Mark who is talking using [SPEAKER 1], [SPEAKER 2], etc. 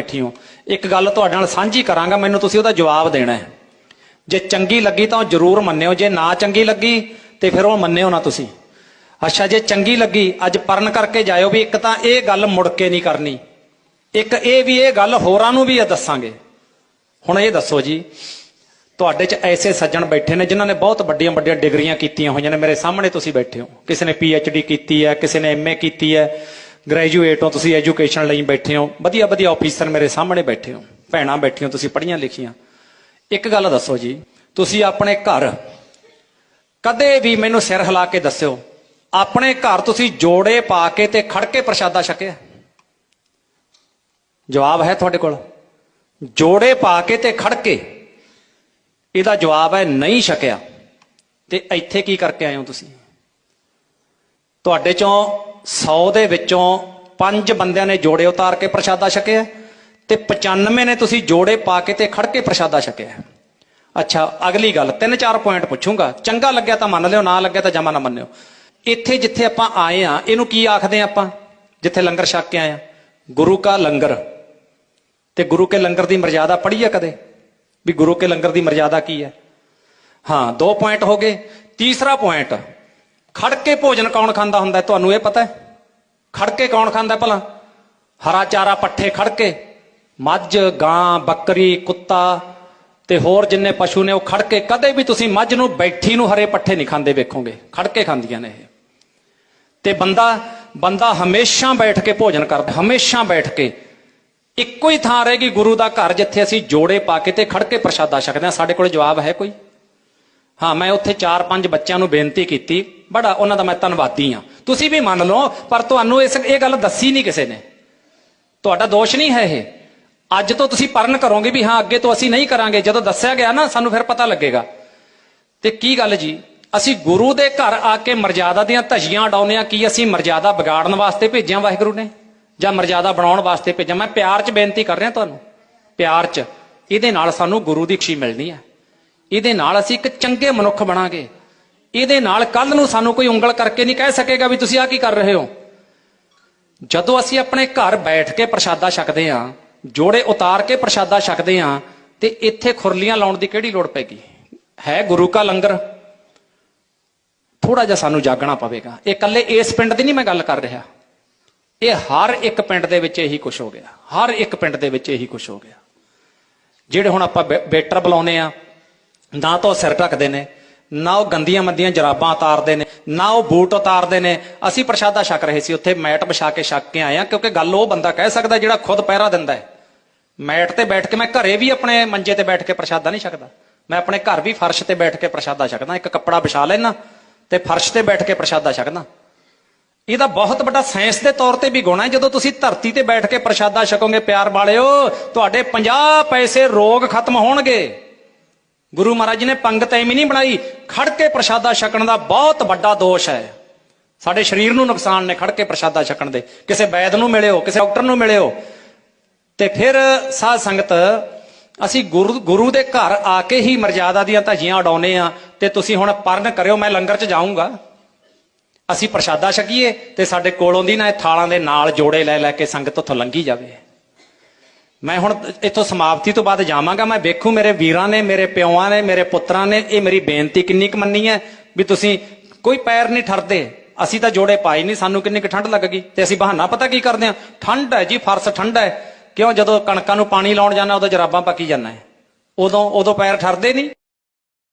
[SPEAKER 1] ਬੈਠੀ ਹੋ। ਇੱਕ ਗੱਲ ਤੁਹਾਡੇ ਨਾਲ ਸਾਂਝੀ ਕਰਾਂਗਾ, ਮੈਨੂੰ ਤੁਸੀਂ ਉਹਦਾ ਜਵਾਬ ਦੇਣਾ ਹੈ। ਜੇ ਚੰਗੀ ਲੱਗੀ ਤਾਂ ਜ਼ਰੂਰ ਮੰਨਿਓ, ਜੇ ਨਾ ਚੰਗੀ ਲੱਗੀ ਤੇ ਫਿਰ ਉਹ ਮੰਨਿਓ ਨਾ ਤੁਸੀਂ। ਅੱਛਾ, ਜੇ ਚੰਗੀ ਲੱਗੀ, ਅੱਜ ਪਰਨ ਕਰਕੇ ਜਾਇਓ ਵੀ ਇੱਕ ਤਾਂ ਇਹ ਗੱਲ ਮੁੜ ਕੇ ਨਹੀਂ ਕਰਨੀ। ਇੱਕ ਇਹ ਵੀ, ਇਹ ਗੱਲ ਹੋਰਾਂ ਨੂੰ ਵੀ ਇਹ ਦੱਸਾਂਗੇ। ਹੁਣ ਇਹ ਦੱਸੋ ਜੀ, ਤੁਹਾਡੇ 'ਚ ਐਸੇ ਸੱਜਣ ਬੈਠੇ ਨੇ ਜਿਨ੍ਹਾਂ ਨੇ ਬਹੁਤ ਵੱਡੀਆਂ ਵੱਡੀਆਂ ਡਿਗਰੀਆਂ ਕੀਤੀਆਂ ਹੋਈਆਂ ਨੇ। ਮੇਰੇ ਸਾਹਮਣੇ ਤੁਸੀਂ ਬੈਠੇ ਹੋ। ਕਿਸੇ ਨੇ ਡੀ ਕੀਤੀ ਹੈ, ਕਿਸੇ ਨੇ ਐਮਏ ਕੀਤੀ ਹੈ। ਗ੍ਰੈਜੂਏਟ ਹੋ, ਤੁਸੀਂ ਐਜੂਕੇਸ਼ਨ ਲਈ ਬੈਠੇ ਹੋ, ਵਧੀਆ ਵਧੀਆ ਆਫੀਸਰ ਮੇਰੇ ਸਾਹਮਣੇ ਬੈਠੇ ਹੋ, ਭੈਣਾਂ ਬੈਠੀਆਂ, ਤੁਸੀਂ ਪੜ੍ਹੀਆਂ ਲਿਖੀਆਂ। ਇੱਕ ਗੱਲ ਦੱਸੋ ਜੀ, ਤੁਸੀਂ ਆਪਣੇ ਘਰ ਕਦੇ ਵੀ ਮੈਨੂੰ ਸਿਰ ਹਿਲਾ ਕੇ ਦੱਸਿਓ, ਆਪਣੇ ਘਰ ਤੁਸੀਂ ਜੋੜੇ ਪਾ ਕੇ ਤੇ ਖੜ ਕੇ ਪ੍ਰਸ਼ਾਦਾ ਛਕਿਆ? ਜਵਾਬ ਹੈ ਤੁਹਾਡੇ ਕੋਲ? ਜੋੜੇ ਪਾ ਕੇ ਤੇ ਖੜ ਕੇ, ਇਹਦਾ ਜਵਾਬ ਹੈ ਨਹੀਂ ਛਕਿਆ। ਤੇ ਇੱਥੇ ਕੀ ਕਰਕੇ ਆਏ ਹੋ ਤੁਸੀਂ? ਤੁਹਾਡੇ ਚੋਂ 100 ਦੇ ਵਿੱਚੋਂ 5 ਬੰਦਿਆਂ ਨੇ ਜੋੜੇ ਉਤਾਰ ਕੇ ਪ੍ਰਸ਼ਾਦਾ ਛਕਿਆ ਤੇ 95 ਨੇ ਤੁਸੀਂ ਜੋੜੇ ਪਾ ਕੇ ਤੇ ਖੜ ਕੇ ਪ੍ਰਸ਼ਾਦਾ ਛਕਿਆ ਅੱਛਾ, ਅਗਲੀ ਗੱਲ ਤਿੰਨ ਚਾਰ ਪੁਆਇੰਟ ਪੁੱਛੂੰਗਾ। ਚੰਗਾ ਲੱਗਿਆ ਤਾਂ ਮੰਨ ਲਿਓ, ਨਾ ਲੱਗਿਆ ਤਾਂ ਜਮਾ ਨਾ ਮੰਨਿਓ। ਇੱਥੇ ਜਿੱਥੇ ਆਪਾਂ ਆਏ ਆ ਇਹਨੂੰ ਕੀ ਆਖਦੇ ਆ ਆਪਾਂ? ਜਿੱਥੇ ਲੰਗਰ ਛਕ ਕੇ ਆਏ ਆ ਗੁਰੂ ਕਾ ਲੰਗਰ। ਤੇ ਗੁਰੂ ਕੇ ਲੰਗਰ ਦੀ ਮਰਜ਼ਾਦਾ ਪੜ੍ਹੀ ਆ ਕਦੇ? ਵੀ ਗੁਰੂ ਕੇ ਲੰਗਰ ਦੀ ਮਰਜ਼ਾਦਾ ਕੀ ਹੈ? ਹਾਂ, ਦੋ ਪੁਆਇੰਟ ਹੋ ਗਏ। ਤੀਸਰਾ ਪੁਆਇੰਟ ਖੜ ਕੇ ਭੋਜਨ ਕੌਣ ਖਾਂਦਾ ਹੁੰਦਾ ਤੁਹਾਨੂੰ ਇਹ ਪਤਾ ਹੈ? ਖੜ ਕੇ ਕੌਣ ਖਾਂਦਾ ਭਲਾ? ਹਰਾ ਚਾਰਾ ਪੱਠੇ ਖੜ ਕੇ, ਮੱਝ, ਗਾਂ, ਬੱਕਰੀ, ਕੁੱਤਾ ਤੇ ਹੋਰ ਜਿੰਨੇ ਪਸ਼ੂ ਨੇ ਉਹ ਖੜ ਕੇ ਕਦੇ ਵੀ ਤੁਸੀਂ ਮੱਝ ਨੂੰ ਬੈਠੀ ਨੂੰ ਹਰੇ ਪੱਠੇ ਨਹੀਂ ਖਾਂਦੇ ਵੇਖੋਗੇ। ਖੜ ਕੇ ਖਾਂਦੀਆਂ ਨੇ ਇਹ। ਤੇ ਬੰਦਾ ਬੰਦਾ ਹਮੇਸ਼ਾ ਬੈਠ ਕੇ ਭੋਜਨ ਕਰਦਾ, ਹਮੇਸ਼ਾ ਬੈਠ ਕੇ। ਇੱਕੋ ਹੀ ਥਾਂ ਰਹੇਗੀ ਗੁਰੂ ਦਾ ਘਰ ਜਿੱਥੇ ਅਸੀਂ ਜੋੜੇ ਪਾ ਕੇ ਤੇ ਖੜ ਕੇ ਪ੍ਰਸ਼ਾਦਾ ਛਕਦੇ ਹਾਂ। ਸਾਡੇ ਕੋਲ ਜਵਾਬ ਹੈ ਕੋਈ? ਹਾਂ, ਮੈਂ ਉੱਥੇ 4-5 ਬੱਚਿਆਂ ਨੂੰ ਬੇਨਤੀ ਕੀਤੀ। ਬੜਾ ਉਹਨਾਂ ਦਾ ਮੈਂ ਧੰਨਵਾਦੀ ਹਾਂ। ਤੁਸੀਂ ਵੀ ਮੰਨ ਲਓ, ਪਰ ਤੁਹਾਨੂੰ ਇਸ, ਇਹ ਗੱਲ ਦੱਸੀ ਨਹੀਂ ਕਿਸੇ ਨੇ। ਤੁਹਾਡਾ ਦੋਸ਼ ਨਹੀਂ ਹੈ ਇਹ। ਅੱਜ ਤੋਂ ਤੁਸੀਂ ਪਰਨ ਕਰੋਗੇ ਵੀ ਹਾਂ, ਅੱਗੇ ਤੋਂ ਅਸੀਂ ਨਹੀਂ ਕਰਾਂਗੇ। ਜਦੋਂ ਦੱਸਿਆ ਗਿਆ ਨਾ, ਸਾਨੂੰ ਫਿਰ ਪਤਾ ਲੱਗੇਗਾ। ਤੇ ਕੀ ਗੱਲ ਜੀ? ਅਸੀਂ ਗੁਰੂ ਦੇ ਘਰ ਆ ਕੇ ਮਰਜ਼ਾਦਾ ਦੀਆਂ ਧਜੀਆਂ ਉਡਾਉਂਦੇ ਆ ਕੀ ਅਸੀਂ ਮਰਜ਼ਾਦਾ ਵਿਗਾੜਨ ਵਾਸਤੇ ਭੇਜਿਆ ਵਾਹਿਗੁਰੂ ਨੇ? ਜਾਂ ਮਰਜ਼ਾਦਾ ਬਣਾਉਣ ਵਾਸਤੇ ਭੇਜਿਆ? ਮੈਂ ਪਿਆਰ 'ਚ ਬੇਨਤੀ ਕਰ ਰਿਹਾ ਤੁਹਾਨੂੰ। ਪਿਆਰ 'ਚ। ਇਹਦੇ ਨਾਲ ਸਾਨੂੰ ਗੁਰੂ ਦੀ ਖੁਸ਼ੀ ਮਿਲਣੀ ਹੈ। ਇਹਦੇ ਨਾਲ ਅਸੀਂ ਇੱਕ ਚੰਗੇ ਮਨੁੱਖ ਬਣਾਂਗੇ। ਇਹਦੇ ਨਾਲ ਕੱਲ ਨੂੰ ਸਾਨੂੰ ਕੋਈ ਉਂਗਲ ਕਰਕੇ ਨਹੀਂ ਕਹਿ ਸਕੇਗਾ ਵੀ ਤੁਸੀਂ ਆ ਕੀ ਕਰ ਰਹੇ ਹੋ। ਜਦੋਂ ਅਸੀਂ ਆਪਣੇ ਘਰ ਬੈਠ ਕੇ ਪ੍ਰਸ਼ਾਦਾ ਛਕਦੇ ਆਂ ਜੋੜੇ ਉਤਾਰ ਕੇ ਪ੍ਰਸ਼ਾਦਾ ਛਕਦੇ ਆਂ ਤੇ ਇੱਥੇ ਖੁਰਲੀਆਂ ਲਾਉਣ ਦੀ ਕਿਹੜੀ ਲੋੜ ਪੈਗੀ ਹੈ ਗੁਰੂ ਕਾ ਲੰਗਰ? ਥੋੜਾ ਜਿਹਾ ਸਾਨੂੰ ਜਾਗਣਾ ਪਵੇਗਾ। ਇਹ ਇਕੱਲੇ ਇਸ ਪਿੰਡ ਦੀ ਨਹੀਂ ਮੈਂ ਗੱਲ ਕਰ ਰਿਹਾ। ਇਹ ਹਰ ਇੱਕ ਪਿੰਡ ਦੇ ਵਿੱਚ ਇਹੀ ਕੁਝ ਹੋ ਗਿਆ। ਹਰ ਇੱਕ ਪਿੰਡ ਦੇ ਵਿੱਚ ਇਹੀ ਕੁਝ ਹੋ ਗਿਆ। ਜਿਹੜੇ ਹੁਣ ਆਪਾਂ ਬੇ- ਬੇਟਰ ਬੁਲਾਉਨੇ ਆ ਨਾ ਤਾਂ ਉਹ ਸਿਰ ਢੱਕਦੇ ਨੇ। ਨਾ ਉਹ ਗੰਦੀਆਂ ਮੰਦੀਆਂ ਜਰਾਬਾਂ ਉਤਾਰਦੇ ਨੇ, ਨਾ ਉਹ ਬੂਟ ਉਤਾਰਦੇ ਨੇ। ਅਸੀਂ ਪ੍ਰਸ਼ਾਦਾ ਛਕ ਰਹੇ ਸੀ, ਉੱਥੇ ਮੈਟ ਵਿਛਾ ਕੇ ਛਕ ਕੇ ਆਏ ਆ ਕਿਉਂਕਿ ਗੱਲ ਉਹ ਬੰਦਾ ਕਹਿ ਸਕਦਾ ਜਿਹੜਾ ਖੁਦ ਪਹਿਰਾ ਦਿੰਦਾ ਹੈ। ਮੈਟ ਤੇ ਬੈਠ ਕੇ ਮੈਂ ਘਰੇ ਵੀ ਆਪਣੇ ਮੰਜੇ ਤੇ ਬੈਠ ਕੇ ਪ੍ਰਸ਼ਾਦਾ ਨਹੀਂ ਛਕਦਾ। ਮੈਂ ਆਪਣੇ ਘਰ ਵੀ ਫਰਸ਼ ਤੇ ਬੈਠ ਕੇ ਪ੍ਰਸ਼ਾਦਾ ਛਕਦਾ, ਇੱਕ ਕੱਪੜਾ ਵਿਛਾ ਲੈਣਾ ਤੇ ਫਰਸ਼ ਤੇ ਬੈਠ ਕੇ ਪ੍ਰਸ਼ਾਦਾ ਛਕਦਾ। ਇਹਦਾ ਬਹੁਤ ਵੱਡਾ ਸਾਇੰਸ ਦੇ ਤੌਰ ਤੇ ਵੀ ਗੁਣ ਹੈ, ਜਦੋਂ ਤੁਸੀਂ ਧਰਤੀ ਤੇ ਬੈਠ ਕੇ ਪ੍ਰਸ਼ਾਦਾ ਛਕੋਗੇ, ਪਿਆਰ ਵਾਲਿਓ, ਤੁਹਾਡੇ 50 ਪੈਸੇ ਰੋਗ ਖਤਮ ਹੋਣਗੇ। ਗੁਰੂ ਮਹਾਰਾਜ ਜੀ ਨੇ ਪੰਗਤ ਐਵੇਂ ਨਹੀਂ ਬਣਾਈ, ਖੜ ਕੇ ਪ੍ਰਸ਼ਾਦਾ ਛਕਣ ਦਾ ਬਹੁਤ ਵੱਡਾ ਦੋਸ਼ ਹੈ। ਸਾਡੇ ਸਰੀਰ ਨੂੰ ਨੁਕਸਾਨ ਨੇ ਖੜ ਕੇ ਪ੍ਰਸ਼ਾਦਾ ਛਕਣ ਦੇ। ਕਿਸੇ ਵੈਦ ਨੂੰ ਮਿਲਿਓ, ਕਿਸੇ ਡਾਕਟਰ ਨੂੰ ਮਿਲਿਓ। ਤੇ ਫਿਰ ਸਾਧ ਸੰਗਤ, ਅਸੀਂ ਗੁਰੂ ਗੁਰੂ ਦੇ ਘਰ ਆ ਕੇ ਹੀ ਮਰਜ਼ਾਦਾ ਦੀਆਂ ਧਜੀਆਂ ਉਡਾਉਨੇ ਆ ਤੇ ਤੁਸੀਂ ਹੁਣ ਪਰਨ ਕਰਿਓ, ਮੈਂ ਲੰਗਰ 'ਚ ਜਾਊਂਗਾ। ਅਸੀਂ ਪ੍ਰਸ਼ਾਦਾ ਛਕੀਏ ਤੇ ਸਾਡੇ ਕੋਲੋਂ ਦੀ ਨਾ ਇਹ ਥਾਲਾਂ ਦੇ ਨਾਲ ਜੋੜੇ ਲੈ ਲੈ ਕੇ ਸੰਗਤ ਉੱਥੋਂ ਲੰਘੀ ਜਾਵੇ। ਮੈਂ ਹੁਣ ਇੱਥੋਂ ਸਮਾਪਤੀ ਤੋਂ ਬਾਅਦ ਜਾਵਾਂਗਾ। ਮੈਂ ਵੇਖੂ ਮੇਰੇ ਵੀਰਾਂ ਨੇ, ਮੇਰੇ ਪਿਓਾਂ ਨੇ, ਮੇਰੇ ਪੁੱਤਰਾਂ ਨੇ, ਇਹ ਮੇਰੀ ਬੇਨਤੀ ਕਿੰਨੀ ਕੁ ਮੰਨੀ ਹੈ ਵੀ ਤੁਸੀਂ ਕੋਈ ਪੈਰ ਨਹੀਂ ਠਰਦੇ। ਅਸੀਂ ਤਾਂ ਜੋੜੇ ਪਾਈ ਨਹੀਂ, ਸਾਨੂੰ ਕਿੰਨੀ ਕੁ ਠੰਡ ਲੱਗ ਗਈ। ਤੇ ਅਸੀਂ ਬਹਾਨਾ ਪਤਾ ਕੀ ਕਰਦੇ ਹਾਂ? ਠੰਡ ਹੈ ਜੀ, ਫਰਸ ਠੰਡ ਹੈ। ਕਿਉਂ? ਜਦੋਂ ਕਣਕਾਂ ਨੂੰ ਪਾਣੀ ਲਾਉਣ ਜਾਂਦਾ ਉਦੋਂ ਜਰਾਬਾਂ ਪੱਕੀ ਜਾਂਦਾ ਹੈ। ਉਦੋਂ ਉਦੋਂ ਪੈਰ ਠਰਦੇ ਨਹੀਂ।